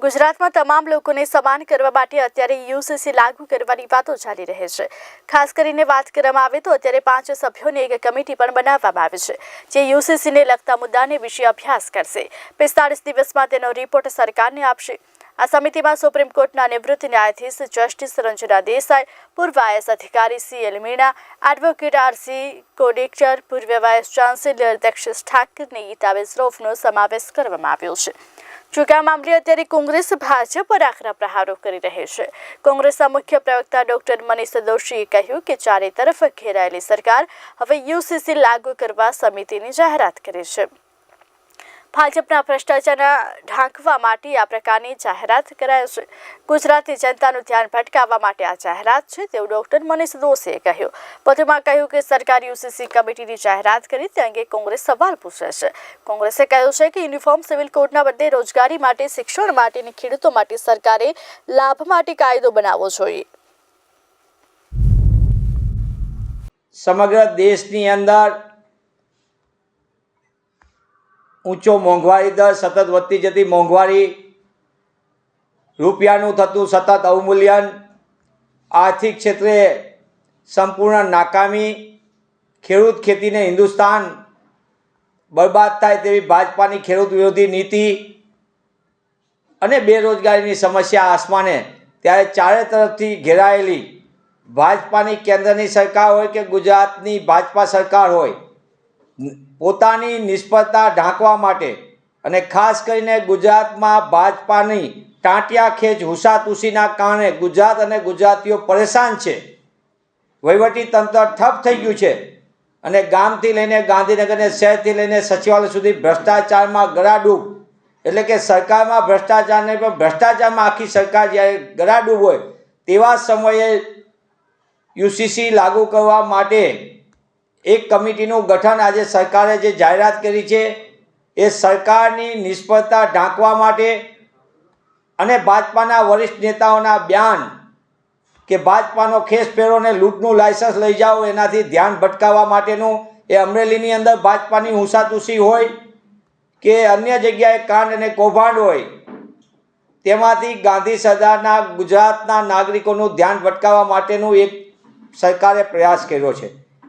ગુજરાતમાં તમામ લોકોને સમાન કરવા માટે અત્યારે યુસીસી લાગુ કરવાની વાતો ચાલી રહી છે. ખાસ કરીને વાત કરવામાં આવે તો અત્યારે પાંચ સભ્યોની એક કમિટી પણ બનાવવામાં આવી છે, જે યુસીસીને લગતા મુદ્દાને વિશે અભ્યાસ કરશે. પિસ્તાળીસ દિવસમાં તેનો રિપોર્ટ સરકારને આપશે. આ સમિતિમાં સુપ્રીમ કોર્ટના નિવૃત્ત ન્યાયાધીશ જસ્ટિસ રંજના દેસાઈ, પૂર્વ આઈએસ અધિકારી C L Meena advocate RC કોડેકચર પૂર્વ વાઇસ ચાન્સેલર દક્ષિશ ઠાકરની ગીતા વિશ્રોફનો સમાવેશ કરવામાં આવ્યો છે. જોકે આ મામલે અત્યારે કોંગ્રેસ, ભાજપ પર આકરા પ્રહારો કરી રહી છે. કોંગ્રેસના મુખ્ય પ્રવક્તા ડોક્ટર મનીષ દોશીએ કહ્યું કે ચારે તરફ ઘેરાયેલી સરકાર હવે યુસીસી લાગુ કરવા સમિતિની જાહેરાત કરી છે. ભાજપના ભ્રષ્ટાચારના ઢાંકવા માટે આ પ્રકારની જાહેરાત કરાય છે. ગુજરાતી જનતાનું ધ્યાન ભટકાવવા માટે આ જાહેરાત છે, તેવું ડોક્ટર મનીષ દોશીએ કહ્યું. વધુમાં કહ્યું કે સરકાર યુસીસી કમિટીની જાહેરાત કરી, તે અંગે કોંગ્રેસ સવાલ પૂછે છે. કોંગ્રેસે કહ્યું છે કે યુનિફોર્મ સિવિલ કોડના બદલે રોજગારી માટે, શિક્ષણ માટે અને ખેડૂતો માટે સરકારે લાભ માટે કાયદો બનાવવો જોઈએ. સમગ્ર દેશની અંદર ઊંચો મોંઘવારી દર સતત વધતી જતી મોંઘવારી, રૂપિયાનું થતું સતત અવમૂલ્યન, આર્થિક ક્ષેત્રે સંપૂર્ણ નાકામી, ખેડૂત ખેતીને હિન્દુસ્તાન બરબાદ થાય તેવી ભાજપાની ખેડૂત વિરોધી નીતિ અને બેરોજગારીની સમસ્યા આસમાને ત્યારે ચારે તરફથી ઘેરાયેલી ભાજપાની કેન્દ્રની સરકાર હોય કે ગુજરાતની ભાજપા સરકાર હોય પોતાની નિષ્ફળતા ઢાંકવા માટે અને ખાસ કરીને ગુજરાતમાં ભાજપાની ટાંટિયા ખેંચ હુસાતુસીના કારણે ગુજરાત અને ગુજરાતીઓ પરેશાન છે. વહીવટી તંત્ર ઠપ થઈ ગયું છે અને ગામથી લઈને ગાંધીનગરને શહેરથી લઈને સચિવાલય સુધી ભ્રષ્ટાચારમાં ગળાડૂબ એટલે કે સરકારમાં ભ્રષ્ટાચાર નહીં પણ ભ્રષ્ટાચારમાં આખી સરકાર જ્યારે ગળાડૂબ હોય તેવા સમયે યુસીસી લાગુ કરવા માટે એક કમિટીનું ગઠન આજે સરકારે જે જાહેરાત કરી છે, એ સરકારની નિષ્ફળતા ઢાંકવા માટે અને ભાજપાના વરિષ્ઠ નેતાઓના બ્યાન કે ભાજપાનો ખેસ ફેરોને લૂંટનું લાયસન્સ લઈ જાઓ એનાથી ધ્યાન ભટકાવવા માટેનું એ અમરેલીની અંદર ભાજપાની હુંસાતુસી હોય કે અન્ય જગ્યાએ કાંડ અને કૌભાંડ હોય, તેમાંથી ગાંધી સરદારના ગુજરાતના નાગરિકોનું ધ્યાન ભટકાવવા માટેનું એક સરકારે પ્રયાસ કર્યો છે.